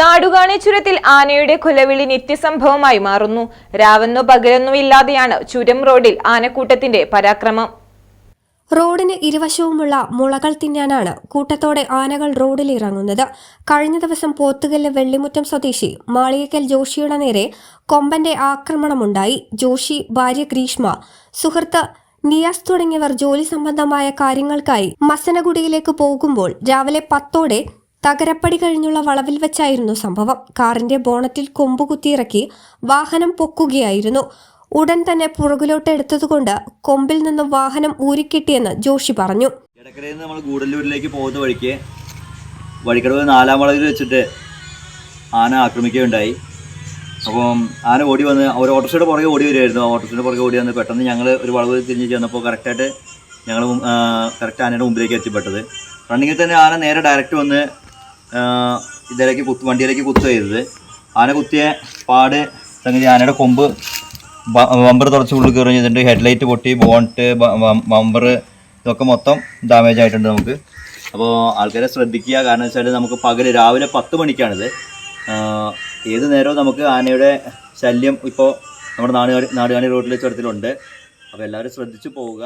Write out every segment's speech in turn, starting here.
നാടുകാണി ചുരത്തിൽ ആനയുടെ കുലവിളി നിത്യസംഭവമായി മാറുന്നു. രാവെന്നോ പകലെന്നോ ഇല്ലാതെയാണ് ചുരം റോഡിൽ ആനക്കൂട്ടത്തിന്റെ പരാക്രമം. റോഡിന് ഇരുവശവുമുള്ള മുളകൾ തിന്നാനാണ് കൂട്ടത്തോടെ ആനകൾ റോഡിൽ ഇറങ്ങുന്നത്. കഴിഞ്ഞ ദിവസം പോത്തുകല്ല് വെള്ളിമുറ്റം സ്വദേശി മാളികക്കൽ ജോഷിയുടെ നേരെ കൊമ്പന്റെ ആക്രമണമുണ്ടായി. ജോഷി ഭാര്യ ഗ്രീഷ്മ സുഹൃത്ത് നിയാസ് തുടങ്ങിയവർ ജോലി സംബന്ധമായ കാര്യങ്ങൾക്കായി മസനഗുഡിയിലേക്ക് പോകുമ്പോൾ രാവിലെ പത്തോടെ തകരപ്പടി കഴിഞ്ഞുള്ള വളവിൽ വെച്ചായിരുന്നു സംഭവം. കാറിന്റെ ബോണറ്റിൽ കൊമ്പു കുത്തിയിറക്കി വാഹനം പൊക്കുകയായിരുന്നു. ഉടൻ തന്നെ പുറകിലോട്ട് എടുത്തതുകൊണ്ട് കൊമ്പിൽ നിന്ന് വാഹനം ഊരിക്കിട്ടിയെന്ന് ജോഷി പറഞ്ഞു. നമ്മൾ ഗൂഡല്ലൂരിലേക്ക് പോകുന്ന വഴിക്ക് വഴിക്കടവ് നാലാം വളവിൽ വെച്ചിട്ട് ആന ആക്രമിക്കുകയുണ്ടായി. അപ്പം ആന ഓടി വന്ന് ഒരു ഓട്ടോറിക്ഷയുടെ പുറകെ ഓടി വരുമായിരുന്നു ആ ഓട്ടോറിക്ഷയുടെ പുറകെ ഓടി വന്ന് പെട്ടെന്ന് ഞങ്ങൾ ഒരു വളവ് തിരിഞ്ഞ് ചെന്നപ്പോൾ കറക്റ്റായിട്ട് ഞങ്ങൾ കറക്റ്റ് ആനയുടെ മുമ്പിലേക്ക് എത്തിപ്പെട്ടത്. റണ്ണിങ്ങിൽ തന്നെ ആന നേരെ ഡയറക്റ്റ് വന്ന് ഇതിലേക്ക് കുത്ത് വണ്ടിയിലേക്ക് കുത്തുക ചെയ്തത്. ആന കുത്തിയ പാട് സംഗതി ആനയുടെ കൊമ്പ് ബമ്പർ തുറച്ച് ഉള്ളിൽ കയറി ചെയ്തിട്ടുണ്ട്. ഹെഡ്ലൈറ്റ് പൊട്ടി ബോൺട്ട് ബമ്പർ ഇതൊക്കെ മൊത്തം ഡാമേജ് ആയിട്ടുണ്ട് നമുക്ക്. അപ്പോൾ ആൾക്കാരെ ശ്രദ്ധിക്കുക. കാരണം വെച്ചാൽ നമുക്ക് പകൽ രാവിലെ പത്ത് മണിക്കാണിത്. ഏത് നേരവും നമുക്ക് ആനയുടെ ശല്യം ഇപ്പോൾ നമ്മുടെ നാടുകാണി നാടുകാണി റോഡിലെ ചുരത്തിലുണ്ട്. അപ്പോൾ എല്ലാവരും ശ്രദ്ധിച്ചു പോവുക.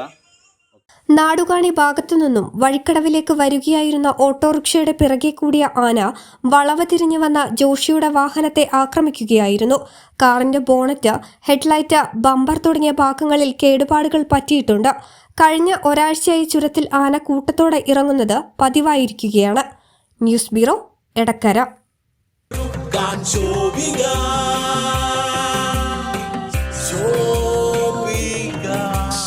നാടുകാണി ഭാഗത്തു നിന്നും വഴിക്കടവിലേക്ക് വരികയായിരുന്ന ഓട്ടോറിക്ഷയുടെ പിറകെ കൂടിയ ആന വളവ് തിരിഞ്ഞു വന്ന ജോഷിയുടെ വാഹനത്തെ ആക്രമിക്കുകയായിരുന്നു. കാറിന്റെ ബോണറ്റ് ഹെഡ്ലൈറ്റ് ബമ്പർ തുടങ്ങിയ ഭാഗങ്ങളിൽ കേടുപാടുകൾ പറ്റിയിട്ടുണ്ട്. കഴിഞ്ഞ ഒരാഴ്ചയായി ചുരത്തിൽ ആന കൂട്ടത്തോടെ ഇറങ്ങുന്നത് പതിവായിരിക്കുകയാണ്. News bureau Edakkara.